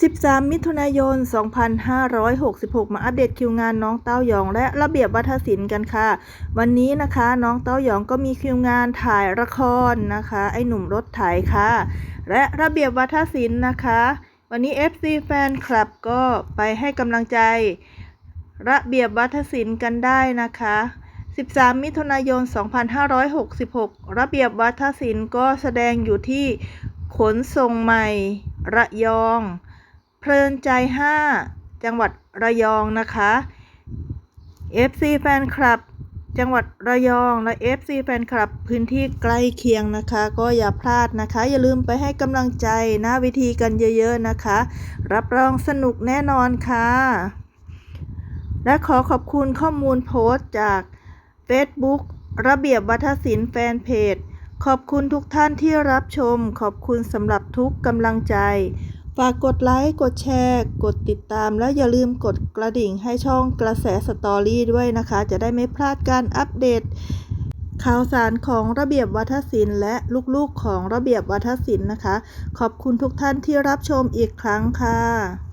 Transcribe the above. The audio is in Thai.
13 มิถุนายน 2566 มาอัปเดตคิวงานน้องเต้ายองและระเบียบวัฒนศิลป์กันค่ะ วันนี้นะคะน้องเต้ายองก็มีคิวงานถ่ายละครนะคะ ไอหนุ่มรถไถค่ะ และระเบียบวัฒนศิลป์นะคะ วันนี้ FC แฟนคลับก็ไปให้กำลังใจ ระเบียบวัฒนศิลป์กันได้นะคะ 13 มิถุนายน 2566 ระเบียบวัฒนศิลป์ก็แสดงอยู่ที่ขนส่งใหม่ระยอง เพลินใจ 5 จังหวัดระยองนะคะ FC แฟนคลับ จังหวัดระยองและ FC แฟนคลับพื้นที่ใกล้เคียงนะคะ ก็อย่าพลาดนะคะ อย่าลืมไปให้กำลังใจหน้าวิธีกันเยอะๆนะคะ รับรองสนุกแน่นอนค่ะ และขอขอบคุณข้อมูลโพสต์จาก Facebook ระเบียบวัฒนศิลป์แฟนเพจ ขอบคุณทุกท่านที่รับชม ขอบคุณสำหรับทุกกำลังใจ ฝากกดไลค์ กดแชร์ กดติดตาม และอย่าลืมกดกระดิ่งให้ช่องกระแสสตอรี่ด้วยนะคะ จะได้ไม่พลาดการอัปเดต ข่าวสารของระเบียบวัฒนศิลป์และลูกๆของระเบียบวัฒนศิลป์นะคะ ขอบคุณทุกท่านที่รับชมอีกครั้งค่ะ